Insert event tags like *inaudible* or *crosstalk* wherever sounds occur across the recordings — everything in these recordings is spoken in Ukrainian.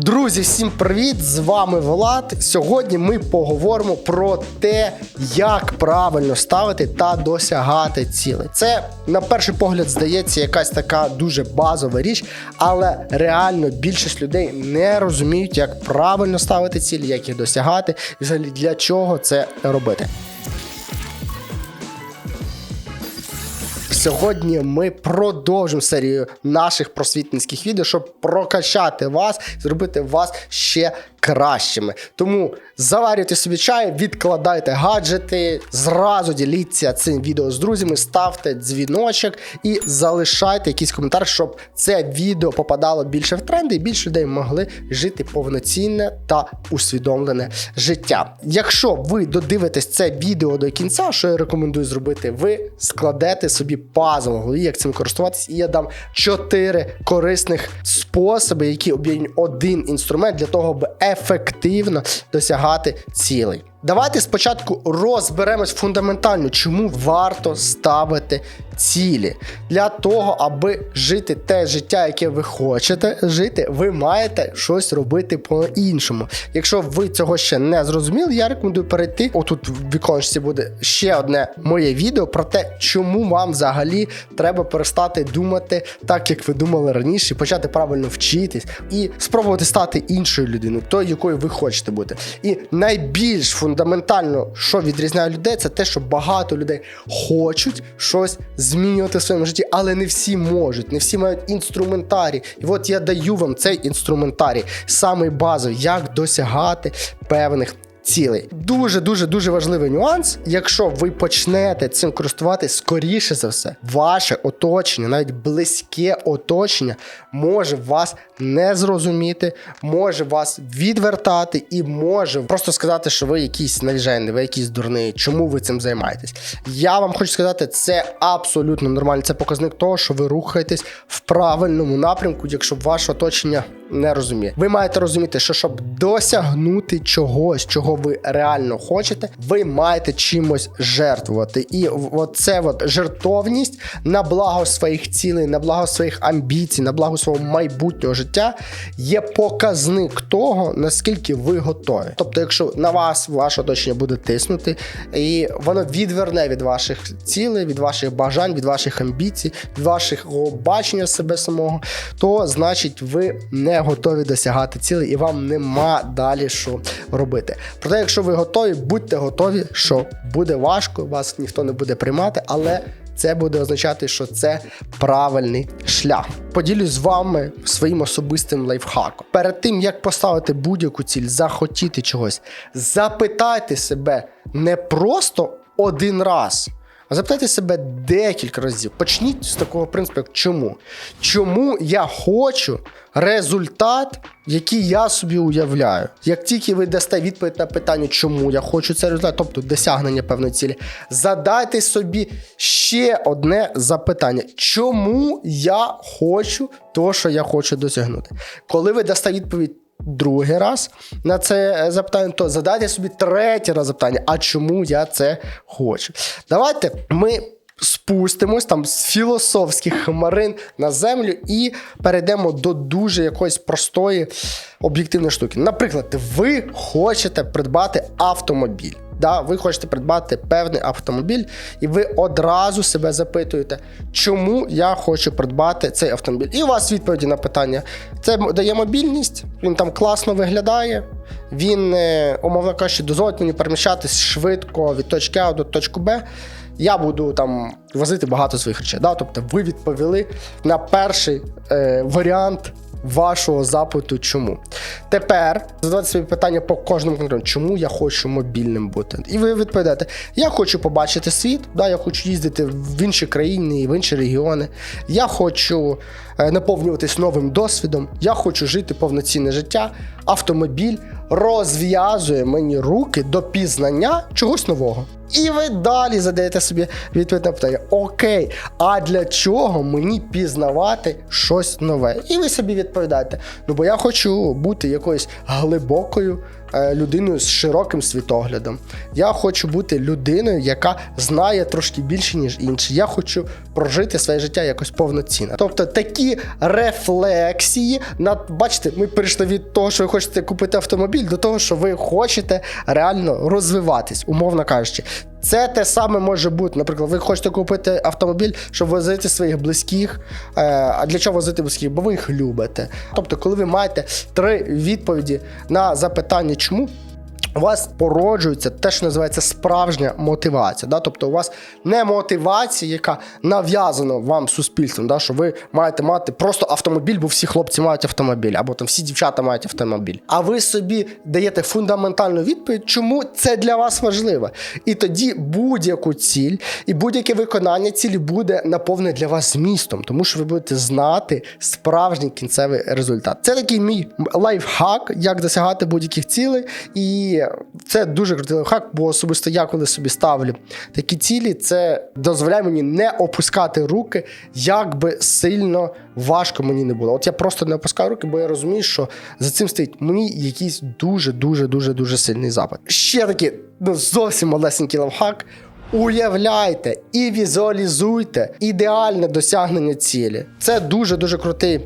Друзі, всім привіт! З вами Влад. Сьогодні ми поговоримо про те, як правильно ставити та досягати цілей. Це на перший погляд здається якась така дуже базова річ, але реально більшість людей не розуміють, як правильно ставити цілі, як їх досягати, і взагалі для чого це робити. Сьогодні ми продовжимо серію наших просвітницьких відео, щоб прокачати вас, зробити вас ще кращими. Тому заварюйте собі чай, відкладайте гаджети, зразу діліться цим відео з друзями, ставте дзвіночок і залишайте якийсь коментар, щоб це відео попадало більше в тренди і більше людей могли жити повноцінне та усвідомлене життя. Якщо ви додивитесь це відео до кінця, що я рекомендую зробити, ви складете собі пазл в як цим користуватись, і я дам чотири корисних способи, які об'єднують один інструмент для того, аби ефективно досягати цілей. Давайте спочатку розберемось фундаментально, чому варто ставити цілі. Для того, аби жити те життя, яке ви хочете жити, ви маєте щось робити по-іншому. Якщо ви цього ще не зрозуміли, я рекомендую перейти. Отут в віконечці буде ще одне моє відео про те, чому вам взагалі треба перестати думати так, як ви думали раніше, почати правильно вчитись і спробувати стати іншою людиною, тою, якою ви хочете бути. І найбільш фундаментально, що відрізняє людей, це те, що багато людей хочуть щось змінювати в своєму житті, але не всі можуть, не всі мають інструментарій. І от я даю вам цей інструментарій, самий базовий, як досягати певних. Цілей. Дуже дуже дуже важливий нюанс. Якщо ви почнете цим користуватись, скоріше за все, ваше оточення, навіть близьке оточення, може вас не зрозуміти, може вас відвертати і може просто сказати, що ви якийсь навіжений, ви якийсь дурний. Чому ви цим займаєтесь? Я вам хочу сказати, це абсолютно нормально. Це показник того, що ви рухаєтесь в правильному напрямку, якщо ваше оточення не розуміє. Ви маєте розуміти, що щоб досягнути чогось, чого ви реально хочете, ви маєте чимось жертвувати. І оце от жертовність на благо своїх цілей, на благо своїх амбіцій, на благо свого майбутнього життя є показник того, наскільки ви готові. Тобто, якщо на вас ваше оточення буде тиснути, і воно відверне від ваших цілей, від ваших бажань, від ваших амбіцій, від вашого бачення себе самого, то значить ви не готові досягати цілей, і вам нема далі що робити. Проте, якщо ви готові, будьте готові, що буде важко, вас ніхто не буде приймати, але це буде означати, що це правильний шлях. Поділюсь з вами своїм особистим лайфхаком. Перед тим як поставити будь-яку ціль, захотіти чогось, запитайте себе не просто один раз. А запитайте себе декілька разів. Почніть з такого принципу, як чому? Чому я хочу результат, який я собі уявляю? Як тільки ви дасте відповідь на питання, чому я хочу цей результат, тобто досягнення певної цілі, задайте собі ще одне запитання: чому я хочу то, що я хочу досягнути? Коли ви дасте відповідь другий раз на це е, запитання, то задайте собі третій раз запитання, а чому я це хочу? Давайте ми. Спустимось там з філософських хмарин на землю і перейдемо до дуже якоїсь простої об'єктивної штуки. Наприклад, ви хочете придбати автомобіль. Да, Ви хочете придбати певний автомобіль, і ви одразу себе запитуєте, чому я хочу придбати цей автомобіль. І у вас відповіді на питання: це дає мобільність, він там класно виглядає, він, е, умовно кажучи, дозволить мені переміщатись швидко від точки А до точки Б. Я буду там возити багато своїх речей. Да? Тобто ви відповіли на перший е, варіант вашого запиту, чому. Тепер задавайте собі питання по кожному конкретному, чому я хочу мобільним бути. І ви відповідаєте: я хочу побачити світ, да, я хочу їздити в інші країни, в інші регіони. Я хочу е, наповнюватись новим досвідом, я хочу жити повноцінне життя. Автомобіль розв'язує мені руки до пізнання чогось нового. І ви далі задаєте собі відповідь на питання: Окей, а для чого мені пізнавати щось нове? І ви собі відповідаєте: ну бо я хочу бути якоюсь глибокою е, людиною з широким світоглядом. Я хочу бути людиною, яка знає трошки більше, ніж інші. Я хочу прожити своє життя якось повноцінно. Тобто такі рефлексії, над бачите, ми перейшли від того, що ви хочете купити автомобіль, до того, що ви хочете реально розвиватись, умовно кажучи. Це те саме може бути. Наприклад, ви хочете купити автомобіль, щоб возити своїх близьких. Е, А для чого возити близьких? Бо ви їх любите. Тобто, коли ви маєте три відповіді на запитання, чому. У вас породжується те, що називається справжня мотивація. Да? Тобто у вас не мотивація, яка нав'язана вам суспільством, да? що ви маєте мати просто автомобіль, бо всі хлопці мають автомобіль, або там всі дівчата мають автомобіль. А ви собі даєте фундаментальну відповідь, чому це для вас важливо. І тоді будь-яку ціль і будь-яке виконання цілі буде наповнене для вас змістом, тому що ви будете знати справжній кінцевий результат. Це такий мій лайфхак, як досягати будь-яких цілей. І це дуже крутий лайфхак, бо особисто я, коли собі ставлю такі цілі, це дозволяє мені не опускати руки, як би сильно важко мені не було. От я просто не опускаю руки, бо я розумію, що за цим стоїть мені якийсь дуже, дуже, дуже, дуже сильний запит. Ще такий ну, зовсім малесенький лайфхак. Уявляйте і візуалізуйте ідеальне досягнення цілі. Це дуже дуже крутий.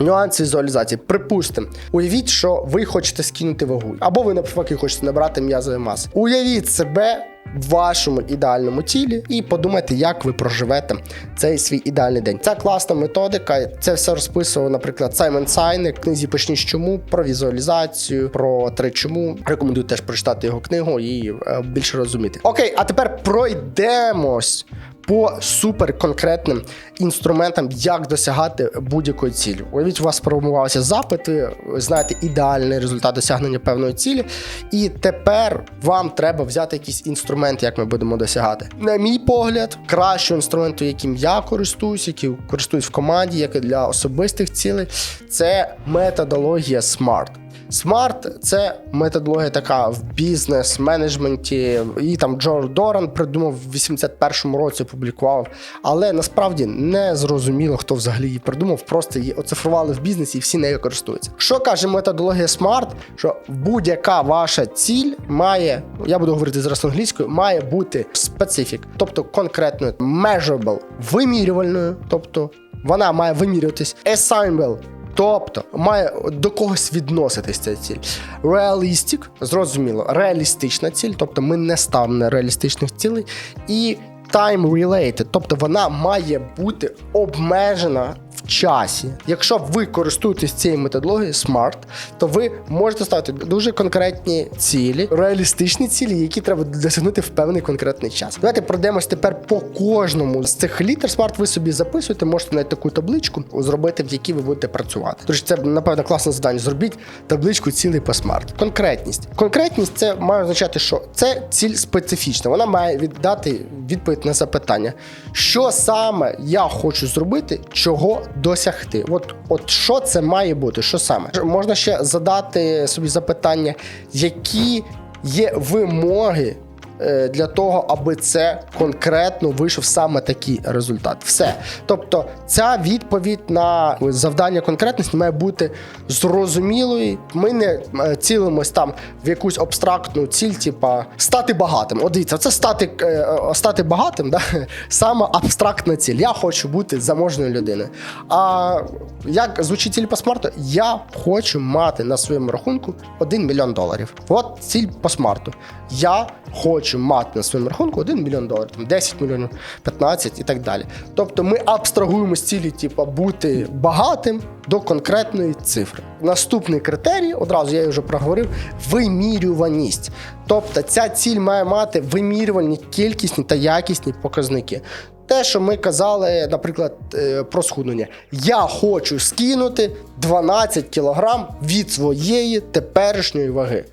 Нюанс візуалізації. Припустимо, уявіть, що ви хочете скинути вагу, або ви навпаки хочете набрати м'язові маси. Уявіть себе в вашому ідеальному тілі і подумайте, як ви проживете цей свій ідеальний день. Це класна методика. Це все розписував, наприклад, Саймон Сайник книзі Почні з чому про візуалізацію, про три чому. Рекомендую теж прочитати його книгу і е, більше розуміти. Окей, а тепер пройдемось по супер конкретним інструментам, як досягати будь-якої цілі. Уявіть, у вас сформувалися запити, ви знаєте ідеальний результат досягнення певної цілі, і тепер вам треба взяти якийсь інструмент, як ми будемо досягати. На мій погляд, кращого інструменту, яким я користуюсь, який користуюсь в команді, як і для особистих цілей, це методологія SMART. Смарт це методологія така в бізнес-менеджменті. І там Джо Доран придумав в 81-му році, опублікував. Але насправді не зрозуміло, хто взагалі її придумав. Просто її оцифрували в бізнесі і всі нею користуються. Що каже методологія Smart? Що будь-яка ваша ціль має, я буду говорити зараз англійською, має бути specific, тобто конкретною, measurable, вимірювальною, тобто вона має вимірюватись, assignable, Тобто має до когось відноситись ця ціль. Реалістик, зрозуміло, реалістична ціль, тобто ми не ставимо реалістичних цілей. І time related, тобто вона має бути обмежена часі. Якщо ви користуєтесь цією методологією SMART, то ви можете ставити дуже конкретні цілі, реалістичні цілі, які треба досягнути в певний конкретний час. Давайте пройдемось тепер по кожному з цих літер SMART. Ви собі записуєте, можете навіть таку табличку зробити, в якій ви будете працювати. Тож це напевно класне завдання. Зробіть табличку цілей по SMART. Конкретність. Конкретність це має означати, що це ціль специфічна. Вона має віддати відповідь на запитання, що саме я хочу зробити, чого досягти. От, от що це має бути? Що саме? Можна ще задати собі запитання, які є вимоги. Е, Для того, аби це конкретно вийшов саме такий результат. Все. Тобто, ця відповідь на завдання конкретності має бути зрозумілою. Ми не е, цілимось там в якусь абстрактну ціль, типа стати багатим. От дивіться, це стати, е, стати багатим, *laughs* да? саме абстрактна ціль. Я хочу бути заможною людиною. А як звучить ціль по смарту? Я хочу мати на своєму рахунку 1 мільйон доларів. От ціль по смарту. Я хочу мати на своєму рахунку 1 мільйон доларів, там 10 мільйонів, 15 і так далі. Тобто ми абстрагуємо з цілі, типу, бути багатим до конкретної цифри. Наступний критерій, одразу я вже проговорив, вимірюваність. Тобто ця ціль має мати вимірювальні кількісні та якісні показники. Те, що ми казали, наприклад, е, про схуднення. Я хочу скинути 12 кілограм від своєї теперішньої ваги.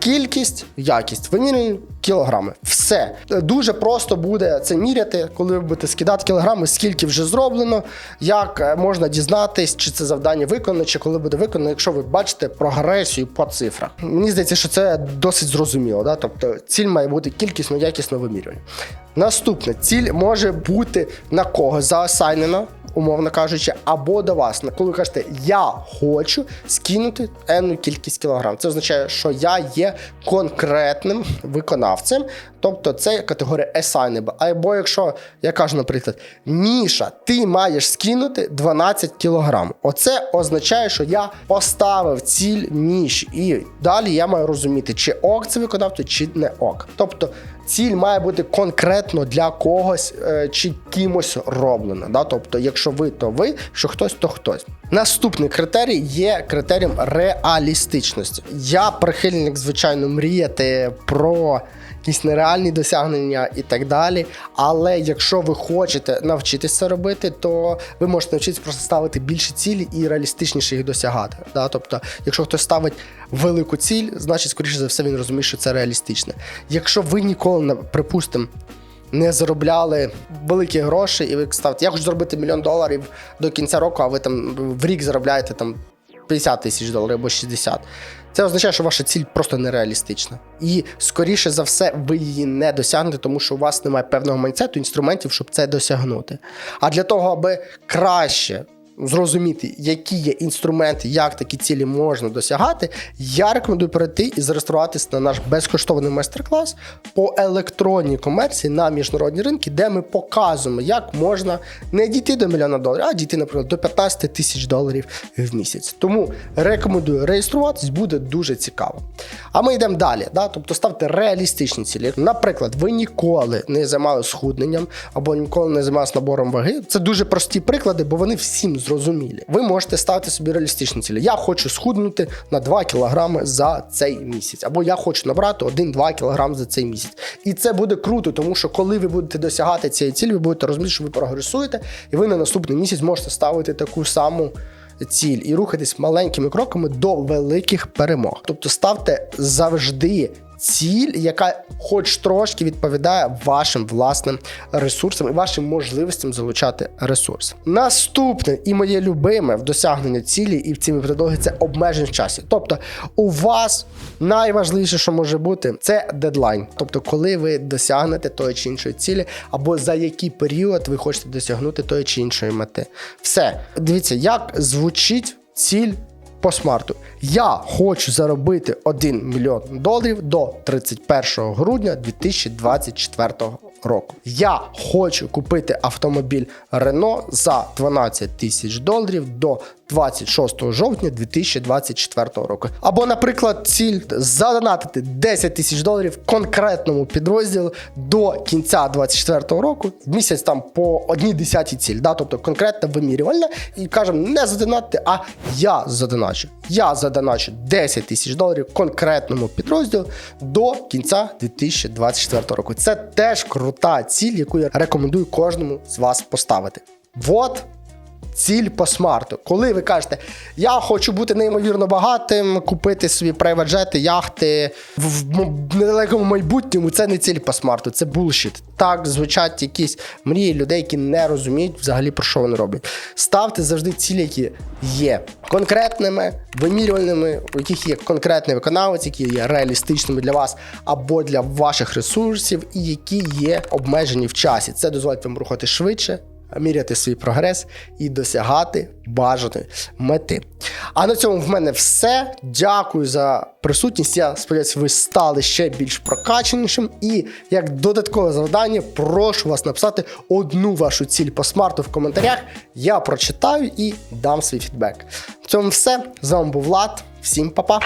Кількість, якість, вимірюємо кілограми. Все дуже просто буде це міряти, коли ви будете скидати кілограми, скільки вже зроблено, як е, можна дізнатись, чи це завдання виконано, чи коли буде виконано, якщо ви бачите прогресію по цифрах. Мені здається, що це досить зрозуміло. Да? Тобто ціль має бути кількісно, якісно вимірювання. Наступне ціль може бути на кого заосайнена, умовно кажучи, або до вас. Коли ви кажете, я хочу скинути енну кількість кілограм. Це означає, що я є конкретним виконавцем, тобто це категорія assignable. Або якщо я кажу, наприклад, Міша, ти маєш скинути 12 кілограм. Оце означає, що я поставив ціль Міші. І далі я маю розуміти, чи ок це виконавцю, чи не ок. Тобто ціль має бути конкретно для когось е, чи кимось роблена. Да? Тобто, якщо ви, то ви, що хтось, то хтось. Наступний критерій є критерієм реалістичності. Я прихильник, звичайно, мріяти про якісь нереальні досягнення і так далі. Але якщо ви хочете навчитися робити, то ви можете навчитися просто ставити більше цілі і реалістичніше їх досягати. Да? Тобто, якщо хтось ставить велику ціль, значить, скоріше за все, він розуміє, що це реалістичне. Якщо ви ніколи не припустимо. Не заробляли великі гроші, і ви ставите, я хочу зробити мільйон доларів до кінця року, а ви там в рік заробляєте там 50 тисяч доларів або 60. Це означає, що ваша ціль просто нереалістична. І скоріше за все, ви її не досягнете, тому що у вас немає певного майнцету, інструментів, щоб це досягнути. А для того, аби краще зрозуміти, які є інструменти, як такі цілі можна досягати, я рекомендую перейти і зареєструватися на наш безкоштовний майстер-клас по електронній комерції на міжнародні ринки, де ми показуємо, як можна не дійти до мільйона доларів, а дійти, наприклад, до 15 тисяч доларів в місяць. Тому рекомендую реєструватись, буде дуже цікаво. А ми йдемо далі. Да? Тобто ставте реалістичні цілі. Наприклад, ви ніколи не займалися схудненням або ніколи не займалися набором ваги. Це дуже прості приклади, бо вони всім зрозумілі. Ви можете ставити собі реалістичні цілі. Я хочу схуднути на 2 кілограми за цей місяць, або я хочу набрати 1-2 кілограми за цей місяць. І це буде круто, тому що коли ви будете досягати цієї цілі, ви будете розуміти, що ви прогресуєте, і ви на наступний місяць можете ставити таку саму. Ціль і рухатись маленькими кроками до великих перемог. Тобто ставте завжди ціль, яка хоч трошки відповідає вашим власним ресурсам і вашим можливостям залучати ресурси. Наступне і моє любиме в досягненні цілі і в цій методології це обмежень в часі. Тобто, у вас найважливіше, що може бути, це дедлайн. Тобто, коли ви досягнете тої чи іншої цілі, або за який період ви хочете досягнути тої чи іншої мети. Все, дивіться, як звучить ціль по смарту. Я хочу заробити 1 мільйон доларів до 31 грудня 2024 року. Я хочу купити автомобіль Renault за 12 тисяч доларів до 26 жовтня 2024 року. Або, наприклад, ціль задонатити 10 тисяч доларів конкретному підрозділу до кінця 2024 року. В місяць там по одній десятій ціль, да? тобто конкретно вимірювальна. І кажемо, не задонатити, а я задоначу. Я задоначу 10 тисяч доларів конкретному підрозділу до кінця 2024 року. Це теж крута ціль, яку я рекомендую кожному з вас поставити. Вот ціль по смарту. Коли ви кажете, я хочу бути неймовірно багатим, купити собі прайваджети, яхти в недалекому майбутньому, це не ціль по смарту, це булшіт. Так звучать якісь мрії людей, які не розуміють взагалі про що вони роблять. Ставте завжди цілі, які є конкретними, вимірювальними, у яких є конкретний виконавець, які є реалістичними для вас або для ваших ресурсів, і які є обмежені в часі. Це дозволить вам рухати швидше міряти свій прогрес і досягати бажаної мети. А на цьому в мене все. Дякую за присутність. Я сподіваюся, ви стали ще більш прокаченішим. І як додаткове завдання, прошу вас написати одну вашу ціль по смарту в коментарях. Я прочитаю і дам свій фідбек. В цьому все. З вами був Влад. Всім па-па!